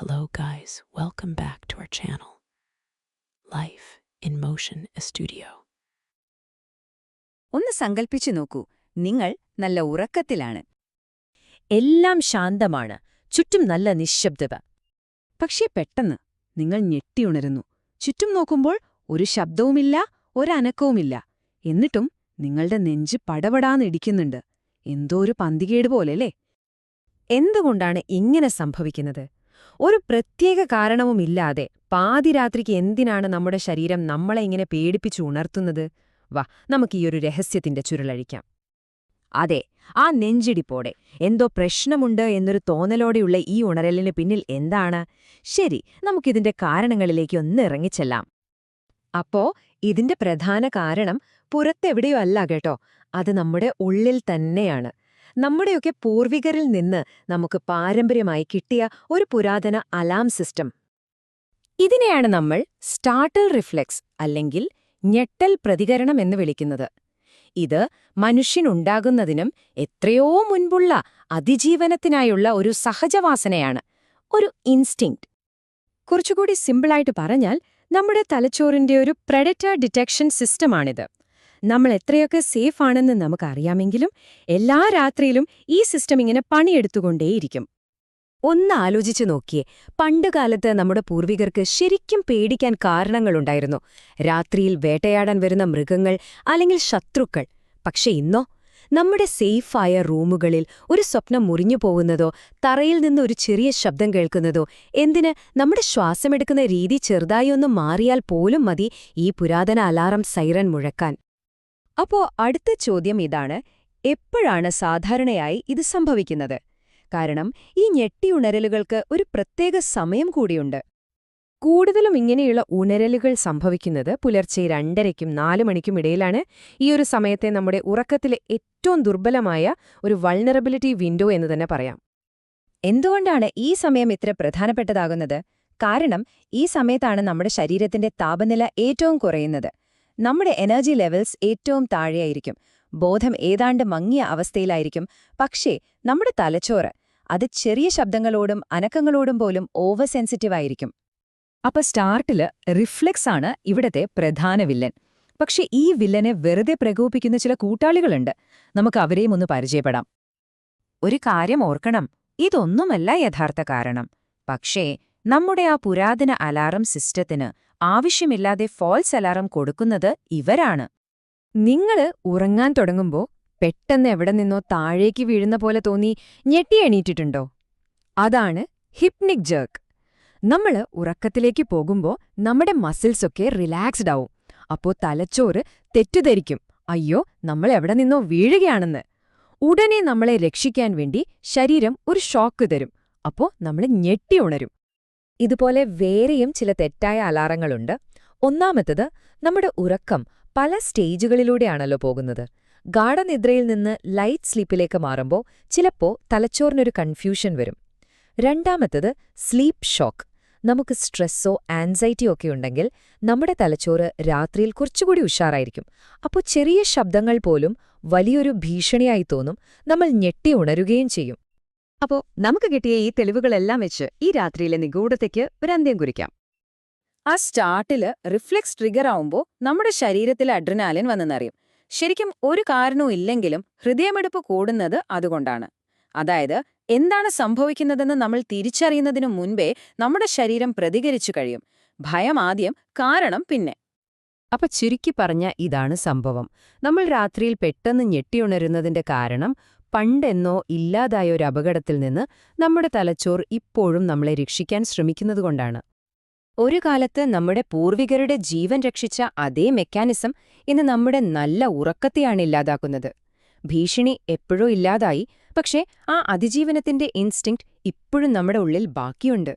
Hello, guys. Welcome back to our channel. Life in Motion a Studio. ഒന്ന് സങ്കൽപ്പിച്ചു നോക്കൂ. നിങ്ങൾ നല്ല ഉറക്കത്തിലാണ്. എല്ലാം ശാന്തമാണ്. ചുറ്റും നല്ല നിശബ്ദത. പക്ഷേ പെട്ടെന്ന് നിങ്ങൾ ഞെട്ടിയുണരുന്നു ചുറ്റും നോക്കുമ്പോൾ ഒരു ശബ്ദവുമില്ല ഒരനക്കവുമില്ല എന്നിട്ടും നിങ്ങളുടെ നെഞ്ച് പടപടാന്നിടിക്കുന്നുണ്ട് എന്തോ ഒരു പന്തികേട് പോലെല്ലേ എന്തുകൊണ്ടാണ് ഇങ്ങനെ സംഭവിക്കുന്നത്? ഒരു പ്രത്യേക കാരണവുമില്ലാതെ പാതിരാത്രിക്ക് എന്തിനാണ് നമ്മുടെ ശരീരം നമ്മളെ ഇങ്ങനെ പേടിപ്പിച്ചു ഉണർത്തുന്നത്? വാ നമുക്ക് ഈ ഒരു രഹസ്യത്തിന്റെ ചുരുളഴിക്കാം. അതെ ആ നെഞ്ചിടിപ്പോടെ. എന്തോ പ്രശ്നമുണ്ട് എന്നൊരു തോന്നലോടെയുള്ള ഈ ഉണരലിന് പിന്നിൽ എന്താണ്? ശരി നമുക്കിതിന്റെ കാരണങ്ങളിലേക്ക് ഒന്ന് ഇറങ്ങിച്ചെല്ലാം. അപ്പോ ഇതിന്റെ പ്രധാന കാരണം പുറത്തെവിടെയോ അല്ല കേട്ടോ. അത് നമ്മുടെ ഉള്ളിൽ തന്നെയാണ്. നമ്മുടെയൊക്കെ പൂർവികരിൽ നിന്ന് നമുക്ക് പാരമ്പര്യമായി കിട്ടിയ ഒരു പുരാതന അലാം സിസ്റ്റം. ഇതിനെയാണ് നമ്മൾ സ്റ്റാർട്ടൽ റിഫ്ലെക്സ് അല്ലെങ്കിൽ ഞെട്ടൽ പ്രതികരണം എന്ന് വിളിക്കുന്നത്. ഇത് മനുഷ്യനുണ്ടാകുന്നതിനും എത്രയോ മുൻപുള്ള അതിജീവനത്തിനായുള്ള ഒരു സഹജവാസനയാണ് ഒരു ഇൻസ്റ്റിങ്ക്റ്റ് കുറച്ചുകൂടി സിമ്പിളായിട്ട് പറഞ്ഞാൽ നമ്മുടെ തലച്ചോറിന്റെ ഒരു പ്രഡറ്റർ ഡിറ്റക്ഷൻ സിസ്റ്റമാണിത്. നമ്മൾ എത്രയൊക്കെ സേഫ് ആണെന്ന് നമുക്കറിയാമെങ്കിലും എല്ലാ രാത്രിയിലും ഈ സിസ്റ്റം ഇങ്ങനെ പണിയെടുത്തുകൊണ്ടേയിരിക്കും. ഒന്ന് ആലോചിച്ചു നോക്കിയേ പണ്ടുകാലത്ത് നമ്മുടെ പൂർവികർക്ക് ശരിക്കും പേടിക്കാൻ കാരണങ്ങളുണ്ടായിരുന്നു. രാത്രിയിൽ വേട്ടയാടാൻ വരുന്ന മൃഗങ്ങൾ അല്ലെങ്കിൽ ശത്രുക്കൾ. പക്ഷെ ഇന്നോ നമ്മുടെ സേഫായ റൂമുകളിൽ ഒരു സ്വപ്നം മുറിഞ്ഞു പോകുന്നതോ തറയിൽ നിന്ന് ഒരു ചെറിയ ശബ്ദം കേൾക്കുന്നതോ എന്തിന് നമ്മുടെ ശ്വാസമെടുക്കുന്ന രീതി ചെറുതായി ഒന്ന് മാറിയാൽ പോലും മതി ഈ പുരാതന അലാറം സൈറൻ മുഴക്കാൻ. അപ്പോ അടുത്ത ചോദ്യം ഇതാണ്. എപ്പോഴാണ് സാധാരണയായി ഇത് സംഭവിക്കുന്നത്? കാരണം ഈ ഞെട്ടിയുണരലുകൾക്ക് ഒരു പ്രത്യേക സമയം കൂടിയുണ്ട്. കൂടുതലും ഇങ്ങനെയുള്ള ഉണരലുകൾ സംഭവിക്കുന്നത് പുലർച്ചെ രണ്ടരയ്ക്കും നാല് മണിക്കും ഇടയിലാണ്. ഈ ഒരു സമയത്തെ നമ്മുടെ ഉറക്കത്തിലെ ഏറ്റവും ദുർബലമായ ഒരു വൾണറബിലിറ്റി വിൻഡോ എന്ന് തന്നെ പറയാം. എന്തുകൊണ്ടാണ് ഈ സമയം ഇത്ര പ്രധാനപ്പെട്ടതാകുന്നത്? കാരണം ഈ സമയത്താണ് നമ്മുടെ ശരീരത്തിന്റെ താപനില ഏറ്റവും കുറയുന്നത്. നമ്മുടെ എനർജി ലെവൽസ് ഏറ്റവും താഴെയായിരിക്കും. ബോധം ഏതാണ്ട് മങ്ങിയ അവസ്ഥയിലായിരിക്കും. പക്ഷേ നമ്മുടെ തലച്ചോറ് അത് ചെറിയ ശബ്ദങ്ങളോടും അനക്കങ്ങളോടും പോലും ഓവർ സെൻസിറ്റീവ് ആയിരിക്കും. അപ്പൊ സ്റ്റാർട്ടിൽ റിഫ്ലെക്സ് ആണ് ഇവിടത്തെ പ്രധാന വില്ലൻ. പക്ഷെ ഈ വില്ലനെ വെറുതെ പ്രകോപിക്കുന്ന ചില കൂട്ടാളികളുണ്ട്. നമുക്ക് അവരെയും ഒന്ന് പരിചയപ്പെടാം. ഒരു കാര്യം ഓർക്കണം. ഇതൊന്നുമല്ല യഥാർത്ഥ കാരണം. പക്ഷേ നമ്മുടെ ആ പുരാതന അലാറം സിസ്റ്റത്തിന് ആവശ്യമില്ലാതെ ഫോൾസ് അലാറം കൊടുക്കുന്നത് ഇവരാണ്. നിങ്ങൾ ഉറങ്ങാൻ തുടങ്ങുമ്പോൾ പെട്ടെന്ന് എവിടെ നിന്നോ താഴേക്ക് വീഴുന്ന പോലെ തോന്നി ഞെട്ടി എണീറ്റിട്ടുണ്ടോ? അതാണ് ഹിപ്നിക് ജേർക്ക് നമ്മൾ ഉറക്കത്തിലേക്ക് പോകുമ്പോൾ നമ്മുടെ മസിൽസൊക്കെ റിലാക്സ്ഡ് ആവും. അപ്പോൾ തലച്ചോറ് തെറ്റുധരിക്കും അയ്യോ നമ്മൾ എവിടെ നിന്നോ വീഴുകയാണെന്ന്. ഉടനെ നമ്മളെ രക്ഷിക്കാൻ വേണ്ടി ശരീരം ഒരു ഷോക്ക് തരും. അപ്പോൾ നമ്മൾ ഞെട്ടി ഉണരും. ഇതുപോലെ വേറെയും ചില തെറ്റായ അലാറങ്ങളുണ്ട്. ഒന്നാമത്തത് നമ്മുടെ ഉറക്കം പല സ്റ്റേജുകളിലൂടെയാണല്ലോ പോകുന്നത്. ഗാഠനിദ്രയിൽ നിന്ന് ലൈറ്റ് സ്ലീപ്പിലേക്ക് മാറുമ്പോൾ ചിലപ്പോൾ തലച്ചോറിനൊരു കൺഫ്യൂഷൻ വരും. രണ്ടാമത്തത് സ്ലീപ്പ് ഷോക്ക്. നമുക്ക് സ്ട്രെസ്സോ ആൻസൈറ്റിയോ ഒക്കെ ഉണ്ടെങ്കിൽ നമ്മുടെ തലച്ചോറ് രാത്രിയിൽ കുറച്ചുകൂടി ഉഷാറായിരിക്കും. അപ്പോൾ ചെറിയ ശബ്ദങ്ങൾ പോലും വലിയൊരു ഭീഷണിയായി തോന്നും. നമ്മൾ ഞെട്ടി ഉണരുകയും ചെയ്യും. അപ്പോ നമുക്ക് കിട്ടിയ ഈ തെളിവുകളെല്ലാം വെച്ച് ഈ രാത്രിയിലെ നിഗൂഢതയ്ക്ക് ഒരു അന്ത്യം കുറിക്കാം. ആ സ്റ്റാർട്ടിൽ റിഫ്ലെക്സ് ട്രിഗർ ആവുമ്പോൾ നമ്മുടെ ശരീരത്തിലെ അഡ്രിനാലിൻ വന്നെന്നറിയും. ശരിക്കും ഒരു കാരണവും ഇല്ലെങ്കിലും ഹൃദയമെടുപ്പ് കൂടുന്നത് അതുകൊണ്ടാണ്. അതായത് എന്താണ് സംഭവിക്കുന്നതെന്ന് നമ്മൾ തിരിച്ചറിയുന്നതിനു മുൻപേ നമ്മുടെ ശരീരം പ്രതികരിച്ചു കഴിയും. ഭയം ആദ്യം കാരണം പിന്നെ. അപ്പൊ ചുരുക്കി പറഞ്ഞ ഇതാണ് സംഭവം. നമ്മൾ രാത്രിയിൽ പെട്ടെന്ന് ഞെട്ടിയുണരുന്നതിന്റെ കാരണം പണ്ടെന്നോ ഇല്ലാതായ ഒരു അപകടത്തിൽ നിന്ന് നമ്മുടെ തലച്ചോർ ഇപ്പോഴും നമ്മളെ രക്ഷിക്കാൻ ശ്രമിക്കുന്നതുകൊണ്ടാണ്. ഒരു കാലത്ത് നമ്മുടെ പൂർവികരുടെ ജീവൻ രക്ഷിച്ച അതേ മെക്കാനിസം ഇന്ന് നമ്മുടെ നല്ല ഉറക്കത്തെയാണ് ഇല്ലാതാക്കുന്നത്. ഭീഷണി എപ്പോഴോ ഇല്ലാതായി പക്ഷേ ആ അതിജീവനത്തിന്റെ ഇൻസ്റ്റിങ്ക്ട് ഇപ്പോഴും നമ്മുടെ ഉള്ളിൽ ബാക്കിയുണ്ട്.